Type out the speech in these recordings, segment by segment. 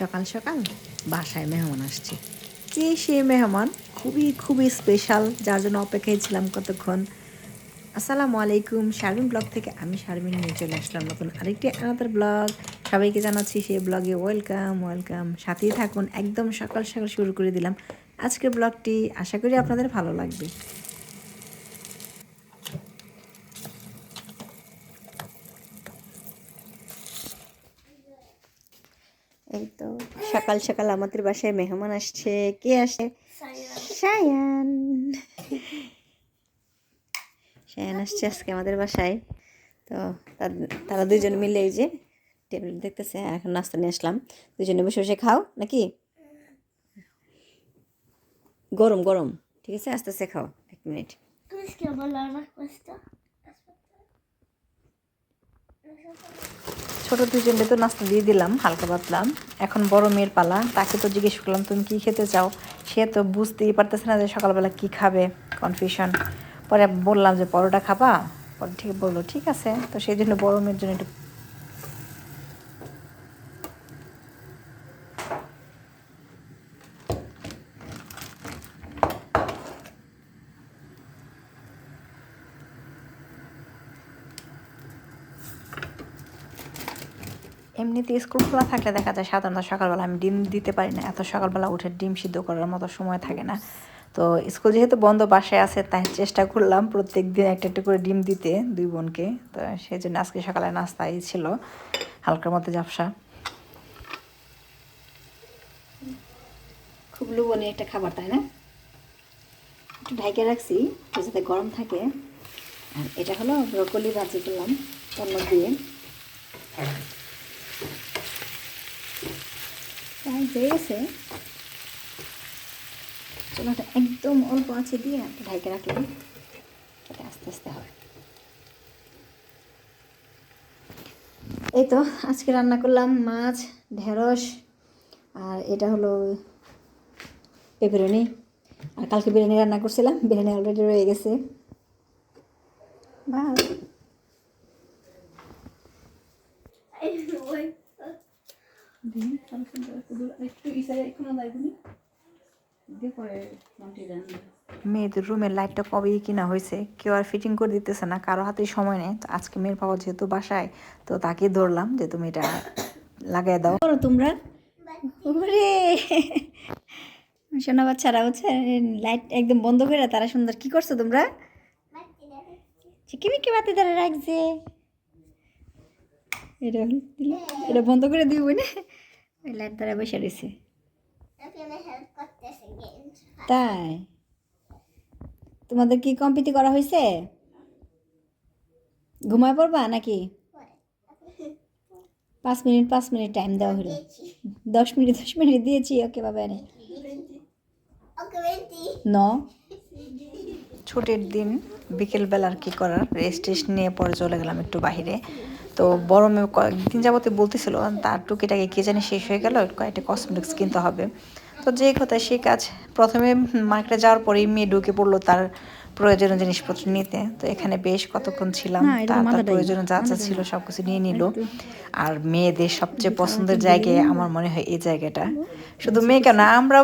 সকাল সকাল বাসায় মেহমান আসছে। কে সে মেহমান খুবই খুবই স্পেশাল যার জন্য অপেক্ষায় ছিলাম কতক্ষণ। আসসালামু আলাইকুম, শারমিন ব্লগ থেকে আমি শারমিন নিয়ে চলে আসলাম নতুন আরেকটি আনাদার ব্লগ সবাইকে জানাচ্ছি সেই ব্লগে ওয়েলকাম ওয়েলকাম সাথেই থাকুন, একদম সকাল সকাল শুরু করে দিলাম আজকের ব্লগটি আশা করি আপনাদের ভালো লাগবে। এই তো, সকাল সকাল আমাদের বাসায় মেহমান আসছে। কে আসে সায়ান। সায়ান আসছে আজকে আমাদের বাসায়। তো তারা দুজন মিলে এই যে টেবিল দেখতেছে, এখন নাস্তা নিয়ে আসলাম। দুজনে বসে বসে খাও, নাকি? গরম গরম। ঠিক আছে, আস্তে আস্তে খাও, এক মিনিট। ছোট দুজনকে তো নাস্তা দিয়ে দিলাম, হালকা পাতলাম এখন বড় মেয়ের পালা, তাকে তো জিজ্ঞেস করলাম, তুমি কি খেতে চাও? সে তো বুঝতেই পারতেছে না যে সকালবেলা কি খাবে কনফিউশন পরে বললাম যে, পরোটা খাবা? পরে ঠিক বলল, ঠিক আছে। তো সেই জন্য বড় মেয়ের জন্য একটু এমনিতে স্কুল খোলা থাকলে দেখা যায় সাধারণত সকালবেলা আমি ডিম দিতে পারি না। এত সকালবেলা উঠে ডিম সিদ্ধ করার মতো সময় থাকে না। তো স্কুল যেহেতু বন্ধ বাসায় আছে, তাই চেষ্টা করলাম প্রত্যেক দিন একটা একটা করে ডিম দিতে দুই বোনকে। তো সেই জন্য আজকে সকালে নাস্তাই ছিল, হালকার মতো ঝাপসা। খুব লুবনি একটা খাবার, তাই না? একটু ঢাইকে রাখছি, যাতে গরম থাকে। আর এটা হলো ব্রকলি ভাজি করলাম, অন্য দিয়ে। হয়ে গেছে। চুলাটা একদম অল্প আছে দিয়ে ঢাইকে রাখলাম যাতে আস্তে আস্তে হয় এই তো, আজকে রান্না করলাম মাছ, ঢেঁড়স, আর এটা হলো পেপারনি। আর কালকে বিরিয়ানি রান্না করছিলাম, বিরিয়ানি অলরেডি রয়ে গেছে। বাস মেয়েদের রুমের লাইটটা কবেই কিনা হয়েছে কেউ আর ফিটিং করে দিতেছে না কারও হাতে সময় নেই। তো আজকে মেয়ের বাবা যেহেতু বাসায় তো তাকে ধরলাম যে তুমি এটা লাগাই দাও। করো তোমরা। ওরে সোনা বাচ্চারা হচ্ছে লাইট একদম বন্ধ করে তারা সুন্দর। কি করছ তোমরা? চিকিমিকি বাতি ধরে রাখছে। এটা এটা বন্ধ করে দিব না ওই লাইট দ্বারা বসে রয়েছে। তাই? তোমাদের কি কম্পিটি করা হয়েছে? ঘুমায় পড়বা নাকি? পাঁচ মিনিট পাঁচ মিনিট টাইম দেওয়া হলো। দশ মিনিট দশ মিনিট দিয়েছি ওকে বাবা এনে ন ছুটির দিন বিকেলবেলা আর কি করার? রেস্ট টেস্ট নিয়ে পরে চলে গেলাম একটু বাইরে তো বড় মেয়ে কয়েকদিন যাবতে বলতেছিল তার টুকিটাকে কে জানি শেষ হয়ে গেল কয়েকটা কসমেটিক্স কিনতে হবে। তো যে কথা সেই কাজ প্রথমে মার্কেটে যাওয়ার পরেই মেয়ে ঢুকে পড়ল তার প্রয়োজনীয় জিনিসপত্র নিতে। তো এখানে বেশ কতক্ষণ ছিলাম তার তার প্রয়োজনীয় যা যা ছিল সব কিছু নিয়ে নিল। আর মেয়েদের সবচেয়ে পছন্দের জায়গায় আমার মনে হয় এই জায়গাটা। শুধু মেয়ে কেন আমরা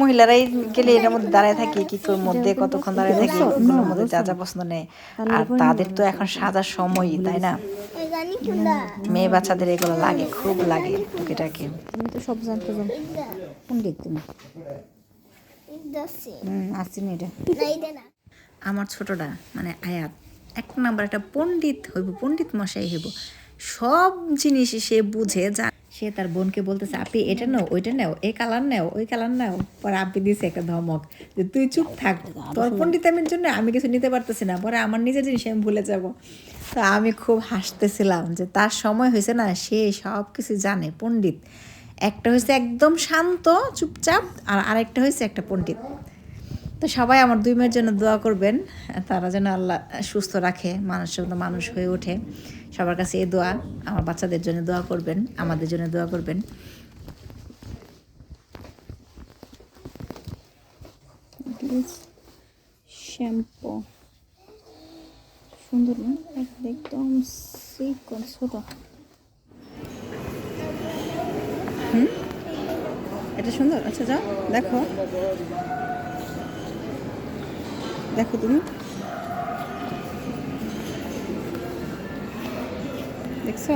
মহিলারাই গেলে এটার মধ্যে দাঁড়ায় থাকি কি করে মধ্যে কতক্ষণ দাঁড়ায় থাকি ওগুলোর মধ্যে যা যা পছন্দ নেই আর তাদের তো এখন সাজার সময়ই তাই না? মেয়ে বাচ্চাদের এগুলো লাগে খুব লাগে টুকিটাকি তুমি তো সব জানতে জানো। পণ্ডিত তুমি? হুম আসছি এটা আমার ছোটটা মানে আয়াত এক নাম্বার একটা পণ্ডিত হইব পণ্ডিত মশাই হইব। সব জিনিসই সে বুঝে যা সে তার বোনকে বলতেছে আপনি এটা নাও ওইটা নাও এই কালার নাও ওই কালার নাও। পরে আপনি দিয়েছে একটা ধমক যে তুই চুপ থাক তোর পণ্ডিতামির জন্য আমি কিছু নিতে পারতেছি না পরে আমার নিজের জিনিস আমি ভুলে যাব। তো আমি খুব হাসতেছিলাম যে তার সময় হয়েছে না, সে সব কিছু জানে, পণ্ডিত। একটা হয়েছে একদম শান্ত, চুপচাপ, আর আরেকটা হয়েছে একটা পণ্ডিত। তো সবাই আমার দুই মেয়ের জন্য দোয়া করবেন, তারা যেন আল্লাহ সুস্থ রাখে, মানুষ মানুষ হয়ে ওঠে। সবার কাছে এই দোয়া, আমার বাচ্চাদের জন্য দোয়া করবেন, আমাদের জন্য দোয়া করবেন। শ্যাম্পু সুন্দর না? একদম সিকন ছোট। এটা সুন্দর? আচ্ছা যাও দেখো। দেখো তুমি। দেখছ?